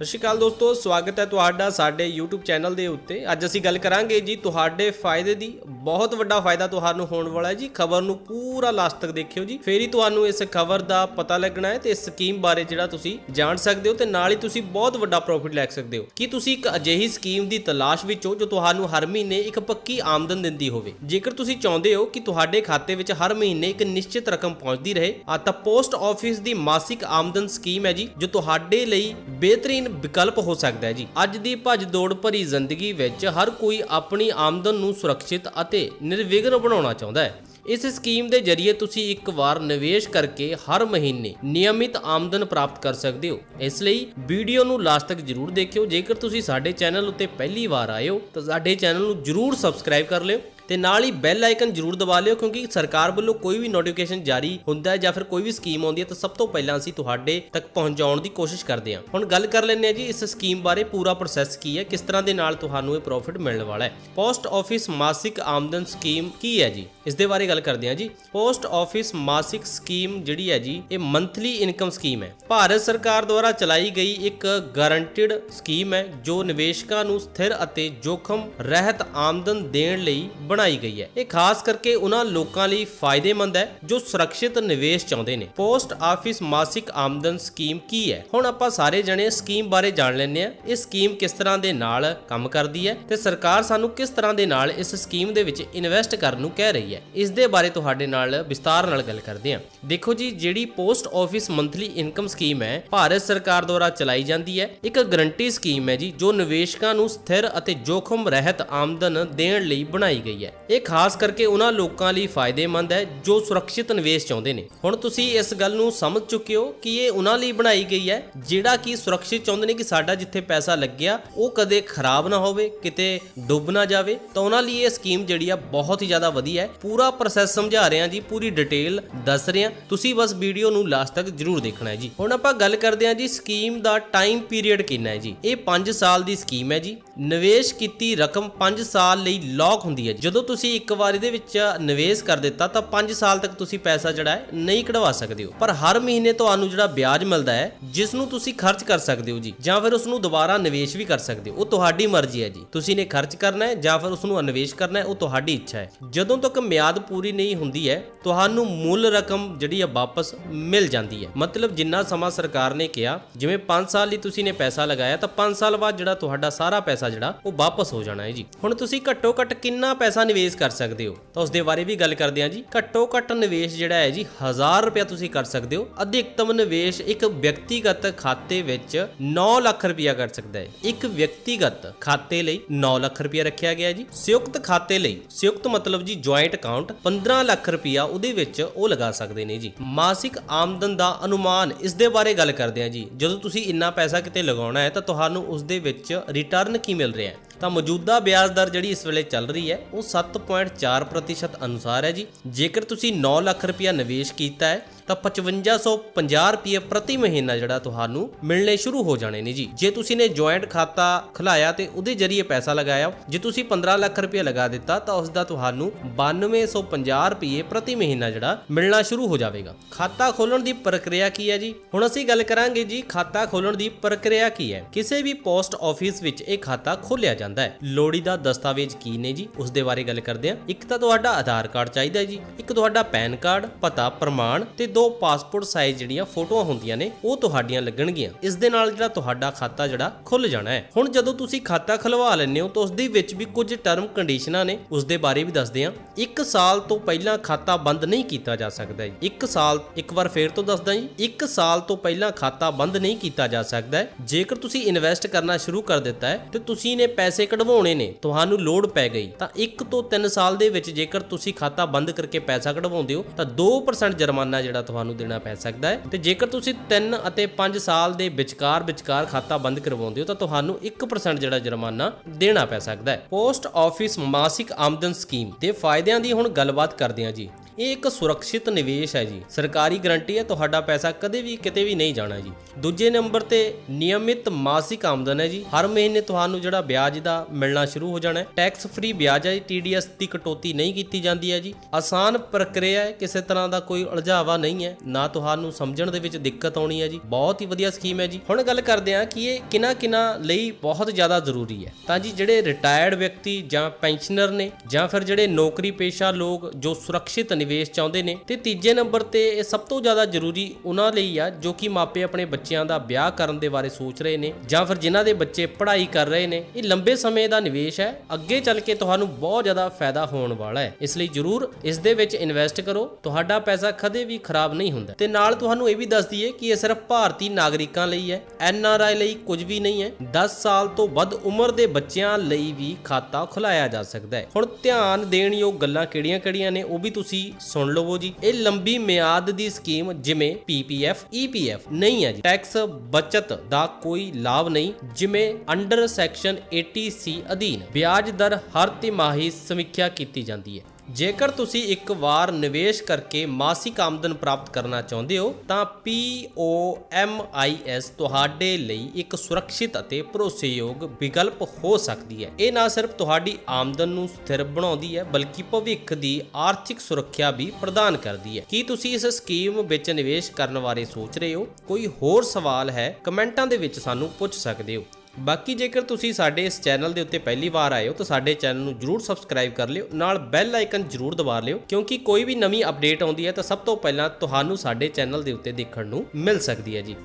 ਸਤਿ ਸ਼੍ਰੀ ਅਕਾਲ ਦੋਸਤੋ, ਸਵਾਗਤ ਹੈ ਤੁਹਾਡਾ ਸਾਡੇ YouTube ਚੈਨਲ ਦੇ ਉੱਤੇ। ਅੱਜ ਅਸੀਂ ਗੱਲ ਕਰਾਂਗੇ ਜੀ ਤੁਹਾਡੇ ਫਾਇਦੇ ਦੀ, ਬਹੁਤ ਵੱਡਾ ਫਾਇਦਾ ਤੁਹਾਨੂੰ ਹੋਣ ਵਾਲਾ ਹੈ ਜੀ। ਖਬਰ ਨੂੰ ਪੂਰਾ ਲਾਸਟ ਤੱਕ ਦੇਖਿਓ ਜੀ। ਫੇਰ ਹੀ ਤੁਹਾਨੂੰ ਇਸ ਖਬਰ ਦਾ ਪਤਾ ਲੱਗਣਾ ਹੈ ਤੇ ਇਸ ਸਕੀਮ ਬਾਰੇ ਜਿਹੜਾ ਤੁਸੀਂ ਜਾਣ ਸਕਦੇ ਹੋ ਤੇ ਨਾਲ ਹੀ ਤੁਸੀਂ ਬਹੁਤ ਵੱਡਾ ਪ੍ਰੋਫਿਟ ਲੈ ਸਕਦੇ ਹੋ। ਕੀ ਤੁਸੀਂ ਇੱਕ ਅਜਿਹੀ ਸਕੀਮ ਦੀ ਤਲਾਸ਼ ਵਿੱਚ ਹੋ ਜੋ ਤੁਹਾਨੂੰ ਹਰ ਮਹੀਨੇ ਇੱਕ ਪੱਕੀ ਆਮਦਨ ਦਿੰਦੀ ਹੋਵੇ? ਜੇਕਰ ਤੁਸੀਂ ਚਾਹੁੰਦੇ ਹੋ ਕਿ ਤੁਹਾਡੇ ਖਾਤੇ ਵਿੱਚ ਹਰ ਮਹੀਨੇ ਇੱਕ ਨਿਸ਼ਚਿਤ ਰਕਮ ਪਹੁੰਚਦੀ ਰਹੇ ਆ ਤਾਂ ਪੋਸਟ ਆਫਿਸ ਦੀ ਮਾਸਿਕ ਆਮਦਨ ਸਕੀਮ ਹੈ ਜੀ, ਜੋ ਤੁਹਾਡੇ ਲਈ ਬਿਹਤਰੀਨ ਵਿਕਲਪ ਹੋ ਸਕਦਾ ਹੈ ਜੀ। ਅੱਜ ਦੀ ਭੱਜ ਦੌੜ ਭਰੀ ਜ਼ਿੰਦਗੀ ਵਿੱਚ ਹਰ ਕੋਈ ਆਪਣੀ ਆਮਦਨ ਨੂੰ ਸੁਰੱਖਿਅਤ ਅਤੇ ਨਿਰਵਿਘਨ ਬਣਾਉਣਾ ਚਾਹੁੰਦਾ ਹੈ। ਇਸ ਸਕੀਮ ਦੇ ਜ਼ਰੀਏ ਤੁਸੀਂ ਇੱਕ ਵਾਰ ਨਿਵੇਸ਼ ਕਰਕੇ ਹਰ ਮਹੀਨੇ ਨਿਯਮਿਤ ਆਮਦਨ ਪ੍ਰਾਪਤ ਕਰ ਸਕਦੇ ਹੋ। ਇਸ ਲਈ ਵੀਡੀਓ ਨੂੰ ਲਾਸਟ ਤੱਕ ਜਰੂਰ ਦੇਖਿਓ। ਜੇਕਰ ਤੁਸੀਂ ਸਾਡੇ ਚੈਨਲ ਉੱਤੇ ਪਹਿਲੀ ਵਾਰ ਆਏ ਹੋ, ਤਾਂ ਸਾਡੇ ਚੈਨਲ ਨੂੰ ਜਰੂਰ ਸਬਸਕ੍ਰਾਈਬ ਕਰ ਲਿਓ। ਤੇ ਨਾਲ ਹੀ ਬੈਲ ਆਈਕਨ ਜਰੂਰ ਦਬਾ ਲਿਓ ਕਿਉਂਕਿ ਸਰਕਾਰ ਵੱਲੋਂ ਕੋਈ ਵੀ ਨੋਟੀਫਿਕੇਸ਼ਨ ਜਾਰੀ ਹੁੰਦਾ ਹੈ ਜਾਂ ਫਿਰ ਕੋਈ ਵੀ ਸਕੀਮ ਆਉਂਦੀ ਹੈ ਤਾਂ ਸਭ ਤੋਂ ਪਹਿਲਾਂ ਅਸੀਂ ਤੁਹਾਡੇ ਤੱਕ ਪਹੁੰਚਾਉਣ ਦੀ ਕੋਸ਼ਿਸ਼ ਕਰਦੇ ਹਾਂ। ਹੁਣ ਗੱਲ ਕਰ ਲੈਂਦੇ ਹਾਂ ਜੀ, ਇਸ ਸਕੀਮ ਬਾਰੇ ਪੂਰਾ ਪ੍ਰੋਸੈਸ ਕੀ ਹੈ, ਕਿਸ ਤਰ੍ਹਾਂ ਦੇ ਨਾਲ ਤੁਹਾਨੂੰ ਇਹ ਪ੍ਰੋਫਿਟ ਮਿਲਣ ਵਾਲਾ ਹੈ। ਪੋਸਟ ਆਫਿਸ ਮਾਸਿਕ ਆਮਦਨ ਸਕੀਮ ਕੀ ਹੈ ਜੀ? ਇਸ ਦੇ ਬਾਰੇ ਗੱਲ ਕਰਦੇ ਹਾਂ ਜੀ। ਪੋਸਟ ਆਫਿਸ ਮਾਸਿਕ ਸਕੀਮ ਜਿਹੜੀ ਹੈ ਜੀ, ਇਹ ਮੰਥਲੀ ਇਨਕਮ ਸਕੀਮ ਹੈ। ਭਾਰਤ ਸਰਕਾਰ ਦੁਆਰਾ ਚਲਾਈ ਗਈ ਇੱਕ ਗਾਰੰਟਿਡ ਸਕੀਮ ਹੈ ਜੋ ਨਿਵੇਸ਼ਕਾਂ ਨੂੰ ਸਥਿਰ ਅਤੇ ਜੋਖਮ ਰਹਿਤ ਆਮਦਨ ਦੇਣ ਲਈ ਬਣ ਬਣਾਈ ਗਈ ਹੈ। ਇਹ ਖਾਸ ਕਰਕੇ ਉਹਨਾਂ ਲੋਕਾਂ ਲਈ ਫਾਇਦੇਮੰਦ ਹੈ ਜੋ ਸੁਰੱਖਿਅਤ ਨਿਵੇਸ਼ ਚਾਹੁੰਦੇ ਨੇ। ਪੋਸਟ ਆਫਿਸ ਮਾਸਿਕ ਆਮਦਨ ਸਕੀਮ ਕੀ ਹੈ? ਹੁਣ ਆਪਾਂ ਸਾਰੇ ਜਣੇ ਸਕੀਮ ਬਾਰੇ ਜਾਣ ਲੈਣੇ ਆ ਇਹ ਸਕੀਮ ਕਿਸ ਤਰ੍ਹਾਂ ਦੇ ਨਾਲ ਕੰਮ ਕਰਦੀ ਹੈ ਤੇ ਸਰਕਾਰ ਸਾਨੂੰ ਕਿਸ ਤਰ੍ਹਾਂ ਦੇ ਨਾਲ ਇਸ ਸਕੀਮ ਦੇ ਵਿੱਚ ਇਨਵੈਸਟ ਕਰਨ ਨੂੰ ਕਹਿ ਰਹੀ ਹੈ? ਇਸ ਦੇ ਬਾਰੇ ਤੁਹਾਡੇ ਨਾਲ ਵਿਸਤਾਰ ਨਾਲ ਗੱਲ ਕਰਦੇ ਹਾਂ। ਦੇਖੋ ਜੀ, ਜਿਹੜੀ post office monthly income scheme ਹੈ, ਭਾਰਤ ਸਰਕਾਰ ਦੁਆਰਾ ਚਲਾਈ ਜਾਂਦੀ ਹੈ। ਇੱਕ ਗਰੰਟੀ ਸਕੀਮ ਹੈ ਜੀ, ਜੋ ਨਿਵੇਸ਼ਕਾਂ ਨੂੰ ਸਥਿਰ ਅਤੇ ਜੋਖਮ ਰਹਿਤ ਆਮਦਨ ਦੇਣ ਲਈ ਬਣਾਈ ਗਈ ਹੈ। ਇਹ ਖਾਸ ਕਰਕੇ ਉਹਨਾਂ ਲੋਕਾਂ ਲਈ ਫਾਇਦੇਮੰਦ ਹੈ ਜੋ ਸੁਰੱਖਿਅਤ ਨਿਵੇਸ਼ ਚਾਹੁੰਦੇ ਨੇ। ਹੁਣ ਤੁਸੀਂ ਇਸ ਗੱਲ ਨੂੰ ਸਮਝ ਚੁੱਕੇ ਹੋ ਕਿ ਇਹ ਉਹਨਾਂ ਲਈ ਬਣਾਈ ਗਈ ਹੈ, ਜਿਹੜਾ ਕਿ ਸੁਰੱਖਿਅਤ ਚਾਹੁੰਦੇ ਨੇ ਕਿ ਸਾਡਾ ਜਿੱਥੇ ਪੈਸਾ ਲੱਗਿਆ, ਉਹ ਕਦੇ ਖਰਾਬ ਨਾ ਹੋਵੇ, ਕਿਤੇ ਡੁੱਬ ਨਾ ਜਾਵੇ। ਤਾਂ ਉਹਨਾਂ ਲਈ ਇਹ ਸਕੀਮ ਜਿਹੜੀ ਆ ਬਹੁਤ ਹੀ ਜ਼ਿਆਦਾ ਵਧੀਆ ਹੈ। ਪੂਰਾ ਪ੍ਰੋਸੈਸ ਸਮਝਾ ਰਹੇ ਹਾਂ ਜੀ, ਪੂਰੀ ਡਿਟੇਲ ਦੱਸ ਰਹੇ ਹਾਂ। ਤੁਸੀਂ ਬਸ ਵੀਡੀਓ ਨੂੰ ਲਾਸਟ ਤੱਕ ਜਰੂਰ ਦੇਖਣਾ ਹੈ ਜੀ। ਹੁਣ ਆਪਾਂ ਗੱਲ ਕਰਦੇ ਹਾਂ ਜੀ, ਸਕੀਮ ਦਾ ਟਾਈਮ ਪੀਰੀਅਡ ਕਿੰਨਾ ਹੈ ਜੀ? ਇਹ 5 ਸਾਲ ਦੀ ਸਕੀਮ ਹੈ ਜੀ। ਨਿਵੇਸ਼ ਕੀਤੀ ਰਕਮ 5 ਸਾਲ ਲਈ ਲੌਕ ਹੁੰਦੀ ਹੈ। ਜਦੋਂ ਤੁਸੀਂ ਇੱਕ ਵਾਰ ਇਹਦੇ ਵਿੱਚ ਨਿਵੇਸ਼ ਕਰ ਦਿੱਤਾ, ਤਾਂ 5 ਸਾਲ ਤੱਕ ਤੁਸੀਂ ਪੈਸਾ ਜਿਹੜਾ ਹੈ ਨਹੀਂ ਕਢਵਾ ਸਕਦੇ ਹੋ। ਪਰ ਹਰ ਮਹੀਨੇ ਤੁਹਾਨੂੰ ਜਿਹੜਾ ਵਿਆਜ ਮਿਲਦਾ ਹੈ ਜਿਸ ਨੂੰ ਤੁਸੀਂ ਖਰਚ ਕਰ ਸਕਦੇ ਹੋ ਜੀ, ਜਾਂ ਫਿਰ ਉਸ ਨੂੰ ਦੁਬਾਰਾ ਨਿਵੇਸ਼ ਵੀ ਕਰ ਸਕਦੇ ਹੋ। ਉਹ ਤੁਹਾਡੀ ਮਰਜ਼ੀ ਹੈ ਜੀ। ਤੁਸੀਂ ਨੇ ਖਰਚ ਕਰਨਾ ਹੈ, ਜਾਂ ਫਿਰ ਉਸ ਨੂੰ ਨਿਵੇਸ਼ ਕਰਨਾ ਹੈ, ਉਹ ਤੁਹਾਡੀ ਇੱਛਾ ਹੈ। ਜਦੋਂ ਤੱਕ ਮਿਆਦ ਪੂਰੀ ਨਹੀਂ ਹੁੰਦੀ ਹੈ, ਤੁਹਾਨੂੰ ਮੁੱਲ ਰਕਮ ਜਿਹੜੀ ਹੈ ਵਾਪਸ ਮਿਲ ਜਾਂਦੀ ਹੈ। ਮਤਲਬ ਜਿੰਨਾ ਸਮਾਂ ਸਰਕਾਰ ਨੇ ਕਿਹਾ, ਜਿਵੇਂ 5 ਸਾਲ ਲਈ ਤੁਸੀਂ ਨੇ ਪੈਸਾ ਲਗਾਇਆ, ਤਾਂ 5 ਸਾਲ ਬਾਅਦ ਜਿਹੜਾ ਤੁਹਾਡਾ ਸਾਰਾ ਪੈਸਾ ਜਿਹੜਾ, ਉਹ ਵਾਪਸ ਹੋ ਜਾਣਾ ਹੈ ਜੀ। ਹੁਣ ਤੁਸੀਂ ਘੱਟੋ ਘੱਟ ਕਿੰਨਾ ਪੈਸਾ ਨਿਵੇਸ਼ ਕਰ ਸਕਦੇ ਹੋ। ਤਾਂ ਉਸ ਦੇ ਬਾਰੇ ਵੀ ਗੱਲ ਕਰਦੇ ਹਾਂ ਜੀ। ਘੱਟੋ ਘੱਟ ਨਿਵੇਸ਼ ਜਿਹੜਾ ਹੈ ਜੀ 1000 ਰੁਪਏ ਤੁਸੀਂ ਕਰ ਸਕਦੇ ਹੋ। ਅਧਿਕਤਮ ਨਿਵੇਸ਼ ਇੱਕ ਵਿਅਕਤੀਗਤ ਖਾਤੇ ਵਿੱਚ 9 ਲੱਖ ਰੁਪਇਆ ਕਰ ਸਕਦਾ ਹੈ। ਇੱਕ ਵਿਅਕਤੀਗਤ ਖਾਤੇ ਲਈ 9 ਲੱਖ ਰੁਪਇਆ ਰੱਖਿਆ ਗਿਆ ਜੀ। ਸੰਯੁਕਤ ਖਾਤੇ ਲਈ, ਸੰਯੁਕਤ ਮਤਲਬ ਜੀ ਜੁਆਇੰਟ ਅਕਾਊਂਟ 15 ਲੱਖ ਰੁਪਇਆ ਉਹਦੇ ਵਿੱਚ ਉਹ ਲਗਾ ਸਕਦੇ ਨੇ ਜੀ। ਮਾਸਿਕ ਆਮਦਨ ਦਾ ਅਨੁਮਾਨ ਇਸ ਦੇ ਬਾਰੇ ਗੱਲ ਕਰਦੇ ਹਾਂ ਜੀ। ਜਦੋਂ ਤੁਸੀਂ ਇੰਨਾ ਪੈਸਾ ਕਿਤੇ ਲਗਾਉਣਾ ਹੈ ਤਾਂ ਤੁਹਾਨੂੰ ਉਸ ਦੇ ਵਿੱਚ ਰਿਟਰਨ ਕੀ ਮਿਲ ਰਿਹਾ ਹੈ? ਤਾਂ ਮੌਜੂਦਾ ਵਿਆਜ ਦਰ ਜਿਹੜੀ ਇਸ ਵੇਲੇ ਚੱਲ ਰਹੀ ਹੈ, ਉਹ 7.4% ਅਨੁਸਾਰ ਹੈ ਜੀ। ਜੇਕਰ ਤੁਸੀਂ 9 ਲੱਖ ਰੁਪਇਆ ਨਿਵੇਸ਼ ਕੀਤਾ ਹੈ ਤਾਂ 5550 ਰੁਪਏ ਪ੍ਰਤੀ ਮਹੀਨਾ ਜਿਹੜਾ ਤੁਹਾਨੂੰ ਮਿਲਣੇ ਸ਼ੁਰੂ ਹੋ ਜਾਣੇ ਨੇ ਜੀ। ਜੇ ਤੁਸੀਂ ਨੇ ਜੁਆਇੰਟ ਖਾਤਾ ਖੁਲਾਇਆ ਤੇ ਉਹਦੇ ਜ਼ਰੀਏ ਪੈਸਾ ਲਗਾਇਆ, ਜੇ ਤੁਸੀਂ 15 ਲੱਖ ਰੁਪਏ ਲਗਾ ਦਿੱਤਾ, ਤਾਂ ਉਸ ਦਾ ਤੁਹਾਨੂੰ 9250 ਰੁਪਏ ਪ੍ਰਤੀ ਮਹੀਨਾ ਜਿਹੜਾ ਮਿਲਣਾ ਸ਼ੁਰੂ ਹੋ ਜਾਵੇਗਾ। ਖਾਤਾ ਖੋਲਣ ਦੀ ਪ੍ਰਕਿਰਿਆ ਕੀ ਹੈ ਜੀ? ਹੁਣ ਅਸੀਂ ਗੱਲ ਕਰਾਂਗੇ ਜੀ, ਖਾਤਾ ਖੋਲਣ ਦੀ ਪ੍ਰਕਿਰਿਆ ਕੀ ਹੈ? ਕਿਸੇ ਵੀ ਪੋਸਟ ਆਫਿਸ ਵਿੱਚ ਇਹ ਖਾਤਾ ਖੋਲਿਆ ਜਾਂਦਾ ਹੈ। ਲੋੜੀਦਾ ਦਸਤਾਵੇਜ਼ ਕੀ ਨੇ ਜੀ? ਉਸ ਦੇ ਬਾਰੇ ਗੱਲ ਕਰਦੇ ਹਾਂ। ਇੱਕ ਤਾਂ ਤੁਹਾਡਾ ਆਧਾਰ ਕਾਰਡ ਚਾਹੀਦਾ ਜੀ। ਇੱਕ ਤੁਹਾਡਾ ਪੈਨ ਕਾਰਡ, ਪਤਾ, ਪ੍ਰਮਾਣ ਤੇ ਦੋ ਪਾਸਪੋਰਟ ਸਾਈਜ਼ ਜਿਹੜੀਆਂ ਫੋਟੋਆਂ ਹੁੰਦੀਆਂ ਨੇ, ਉਹ ਤੁਹਾਡੀਆਂ ਲੱਗਣਗੀਆਂ। ਇਸ ਦੇ ਨਾਲ ਜਿਹੜਾ ਤੁਹਾਡਾ ਖਾਤਾ ਜਿਹੜਾ ਖੁੱਲ ਜਾਣਾ ਹੈ। ਹੁਣ ਜਦੋਂ ਤੁਸੀਂ ਖਾਤਾ ਖੁਲਵਾ ਲੈਂਦੇ ਹੋ, ਤਾਂ ਉਸ ਦੇ ਵਿੱਚ ਵੀ ਕੁਝ ਟਰਮ ਕੰਡੀਸ਼ਨਾਂ ਨੇ ਉਸ ਦੇ ਬਾਰੇ ਵੀ ਦੱਸਦੇ ਹਾਂ। ਇੱਕ ਸਾਲ ਤੋਂ ਪਹਿਲਾਂ ਖਾਤਾ ਬੰਦ ਨਹੀਂ ਕੀਤਾ ਜਾ ਸਕਦਾ ਜੀ। ਇੱਕ ਸਾਲ, ਇੱਕ ਵਾਰ ਫੇਰ ਤੋਂ ਦੱਸਦਾ ਜੀ। ਇੱਕ ਸਾਲ ਤੋਂ ਪਹਿਲਾਂ ਖਾਤਾ ਬੰਦ ਨਹੀਂ ਕੀਤਾ ਜਾ ਸਕਦਾ ਜੇਕਰ ਤੁਸੀਂ ਇਨਵੈਸਟ ਕਰਨਾ ਸ਼ੁਰੂ ਕਰ ਦਿੱਤਾ ਹੈ, ਤੇ ਤੁਸੀਂ ਨੇ ਪੈਸੇ ਕਢਵਾਉਣੇ ਨੇ, ਤੁਹਾਨੂੰ ਲੋੜ ਪੈ ਗਈ, ਤਾਂ 1 ਤੋਂ 3 ਸਾਲ ਦੇ ਵਿੱਚ ਜੇਕਰ ਤੁਸੀਂ ਖਾਤਾ ਬੰਦ ਕਰਕੇ ਪੈਸਾ ਕਢਵਾਉਂਦੇ ਹੋ, ਤਾਂ 2% ਜੁਰਮਾਨਾ ਜਿਹੜਾ ਤੁਹਾਨੂੰ ਦੇਣਾ ਪੈ ਸਕਦਾ ਹੈ। ਤੇ ਜੇਕਰ ਤੁਸੀਂ 3 ਅਤੇ 5 ਸਾਲ ਦੇ ਵਿਚਕਾਰ ਵਿਚਕਾਰ ਖਾਤਾ ਬੰਦ ਕਰਵਾਉਂਦੇ ਹੋ, ਤਾਂ ਤੁਹਾਨੂੰ 1% ਜਿਹੜਾ ਜੁਰਮਾਨਾ ਦੇਣਾ ਪੈ ਸਕਦਾ ਹੈ। ਪੋਸਟ ਆਫਿਸ ਮਾਸਿਕ ਆਮਦਨ ਸਕੀਮ ਦੇ ਫਾਇਦਿਆਂ ਦੀ ਹੁਣ ਗੱਲਬਾਤ ਕਰਦੇ ਹਾਂ ਜੀ। ਇਹ ਇੱਕ ਸੁਰੱਖਿਅਤ ਨਿਵੇਸ਼ ਹੈ ਜੀ। ਸਰਕਾਰੀ ਗਾਰੰਟੀ ਹੈ, ਤੁਹਾਡਾ ਪੈਸਾ ਕਦੇ ਵੀ ਕਿਤੇ ਵੀ ਨਹੀਂ ਜਾਣਾ ਜੀ। ਦੂਜੇ ਨੰਬਰ ਤੇ ਨਿਯਮਿਤ ਮਾਸਿਕ ਆਮਦਨ ਹੈ ਜੀ। ਹਰ ਮਹੀਨੇ ਤੁਹਾਨੂੰ ਜਿਹੜਾ ਵਿਆਜ ਦਾ ਮਿਲਣਾ ਸ਼ੁਰੂ ਹੋ ਜਾਣਾ ਹੈ। ਟੈਕਸ ਫ੍ਰੀ ਵਿਆਜ ਹੈ ਟੀਡੀਐਸ ਦੀ ਕਟੌਤੀ ਨਹੀਂ ਕੀਤੀ ਜਾਂਦੀ ਹੈ ਜੀ। ਆਸਾਨ ਪ੍ਰਕਿਰਿਆ ਹੈ, ਕਿਸੇ ਤਰ੍ਹਾਂ ਦਾ ਕੋਈ ਉਲਝਾਵਾ ਨਹੀਂ ਹੈ। ਨਾ ਤੁਹਾਨੂੰ ਸਮਝਣ ਦੇ ਵਿੱਚ ਦਿੱਕਤ ਆਉਣੀ ਹੈ ਜੀ। ਬਹੁਤ ਹੀ ਵਧੀਆ ਸਕੀਮ ਹੈ ਜੀ। ਹੁਣ ਗੱਲ ਕਰਦੇ ਹਾਂ ਕਿ ਇਹ ਕਿਨਾ ਕਿਨਾ ਲਈ ਬਹੁਤ ਜ਼ਿਆਦਾ ਜ਼ਰੂਰੀ ਹੈ। ਤਾਂ ਜੀ, ਜਿਹੜੇ ਰਿਟਾਇਰਡ ਵਿਅਕਤੀ ਜਾਂ ਪੈਨਸ਼ਨਰ ਨੇ ਜਾਂ ਫਿਰ ਜਿਹੜੇ ਨੌਕਰੀ ਪੇਸ਼ਾ ਲੋਕ ਜੋ ਸੁਰੱਖਿਅਤ ਨਿਵੇਸ਼ ਚਾਹੁੰਦੇ ਨੇ ਤੇ ਤੀਜੇ ਨੰਬਰ ਤੇ ਇਹ ਸਭ ਤੋਂ ਜ਼ਿਆਦਾ ਜ਼ਰੂਰੀ ਉਹਨਾਂ ਲਈ ਆ ਜੋ ਕਿ ਮਾਪੇ ਆਪਣੇ ਬੱਚਿਆਂ ਦਾ ਵਿਆਹ ਕਰਨ ਦੇ ਬਾਰੇ ਸੋਚ ਰਹੇ ਨੇ ਜਾਂ ਫਿਰ ਜਿਨ੍ਹਾਂ ਦੇ ਬੱਚੇ ਪੜ੍ਹਾਈ ਕਰ ਰਹੇ ਨੇ। ਇਹ ਲੰਬੇ ਸਮੇਂ ਦਾ ਨਿਵੇਸ਼ ਹੈ। ਅੱਗੇ ਚੱਲ ਕੇ ਤੁਹਾਨੂੰ ਬਹੁਤ ਜ਼ਿਆਦਾ ਫਾਇਦਾ ਹੋਣ ਵਾਲਾ ਹੈ। ਇਸ ਲਈ ਜਰੂਰ ਇਸ ਦੇ ਵਿੱਚ ਇਨਵੈਸਟ ਕਰੋ। ਤੁਹਾਡਾ ਪੈਸਾ ਕਦੇ ਵੀ ਖਰਾਬ ਨਹੀਂ ਹੁੰਦਾ। ਤੇ ਨਾਲ ਤੁਹਾਨੂੰ ਇਹ ਵੀ ਦੱਸ ਦਈਏ ਕਿ ਇਹ ਸਿਰਫ ਭਾਰਤੀ ਨਾਗਰਿਕਾਂ ਲਈ ਹੈ। ਐਨ ਆਰ ਆਈ ਲਈ ਕੁਝ ਵੀ ਨਹੀਂ ਹੈ। 10 ਸਾਲ ਤੋਂ ਵੱਧ ਉਮਰ ਦੇ ਬੱਚਿਆਂ ਲਈ ਵੀ ਖਾਤਾ ਖੁਲਾਇਆ ਜਾ ਸਕਦਾ ਹੈ। ਹੁਣ ਧਿਆਨ ਦੇਣ ਯੋਗ ਗੱਲਾਂ ਕਿਹੜੀਆਂ-ਕਿਹੜੀਆਂ ਨੇ ਉਹ ਵੀ ਤੁਸੀਂ ਸੁਣ ਲਵੋ ਜੀ, ਇਹ ਲੰਬੀ ਮਿਆਦ ਦੀ ਸਕੀਮ ਜਿਵੇਂ ਪੀਪੀਐਫ ਈਪੀਐਫ ਨਹੀਂ ਹੈ ਜੀ। ਟੈਕਸ ਬਚਤ ਦਾ ਕੋਈ ਲਾਭ ਨਹੀਂ, ਜਿਵੇਂ ਅੰਡਰ ਸੈਕਸ਼ਨ 80 ਸੀ ਅਧੀਨ ਵਿਆਜ ਦਰ ਹਰ ਤਿਮਾਹੀ ਸਮੀਖਿਆ ਕੀਤੀ ਜਾਂਦੀ ਹੈ। ਜੇਕਰ ਤੁਸੀਂ ਇੱਕ ਵਾਰ ਨਿਵੇਸ਼ ਕਰਕੇ ਮਾਸਿਕ ਆਮਦਨ ਪ੍ਰਾਪਤ ਕਰਨਾ ਚਾਹੁੰਦੇ ਹੋ, ਤਾਂ POMIS ਤੁਹਾਡੇ ਲਈ ਇੱਕ ਸੁਰੱਖਿਅਤ ਅਤੇ ਭਰੋਸੇਯੋਗ ਵਿਕਲਪ ਹੋ ਸਕਦੀ ਹੈ। ਇਹ ਨਾ ਸਿਰਫ ਤੁਹਾਡੀ ਆਮਦਨ ਨੂੰ ਸਥਿਰ ਬਣਾਉਂਦੀ ਹੈ, ਬਲਕਿ ਭਵਿੱਖ ਦੀ ਆਰਥਿਕ ਸੁਰੱਖਿਆ ਵੀ ਪ੍ਰਦਾਨ ਕਰਦੀ ਹੈ। ਕੀ ਤੁਸੀਂ ਇਸ ਸਕੀਮ ਵਿੱਚ ਨਿਵੇਸ਼ ਕਰਨ ਬਾਰੇ ਸੋਚ ਰਹੇ ਹੋ? ਕੋਈ ਹੋਰ ਸਵਾਲ ਹੈ, ਕਮੈਂਟਾਂ ਦੇ ਵਿੱਚ ਸਾਨੂੰ ਪੁੱਛ ਸਕਦੇ ਹੋ। ਬਾਕੀ ਜੇਕਰ ਤੁਸੀਂ ਸਾਡੇ ਇਸ ਚੈਨਲ ਦੇ ਉੱਤੇ ਪਹਿਲੀ ਵਾਰ ਆਏ ਹੋ, ਤਾਂ ਸਾਡੇ ਚੈਨਲ ਨੂੰ ਜਰੂਰ ਸਬਸਕ੍ਰਾਈਬ ਕਰ ਲਿਓ, ਨਾਲ ਬੈਲ ਆਈਕਨ ਜਰੂਰ ਦਬਾ ਲਿਓ, ਕਿਉਂਕਿ ਕੋਈ ਵੀ ਨਵੀਂ ਅਪਡੇਟ ਆਉਂਦੀ ਹੈ, ਤਾਂ ਸਭ ਤੋਂ ਪਹਿਲਾਂ ਤੁਹਾਨੂੰ ਸਾਡੇ ਚੈਨਲ ਦੇ ਉੱਤੇ ਦੇਖਣ ਨੂੰ ਮਿਲ ਸਕਦੀ ਹੈ ਜੀ।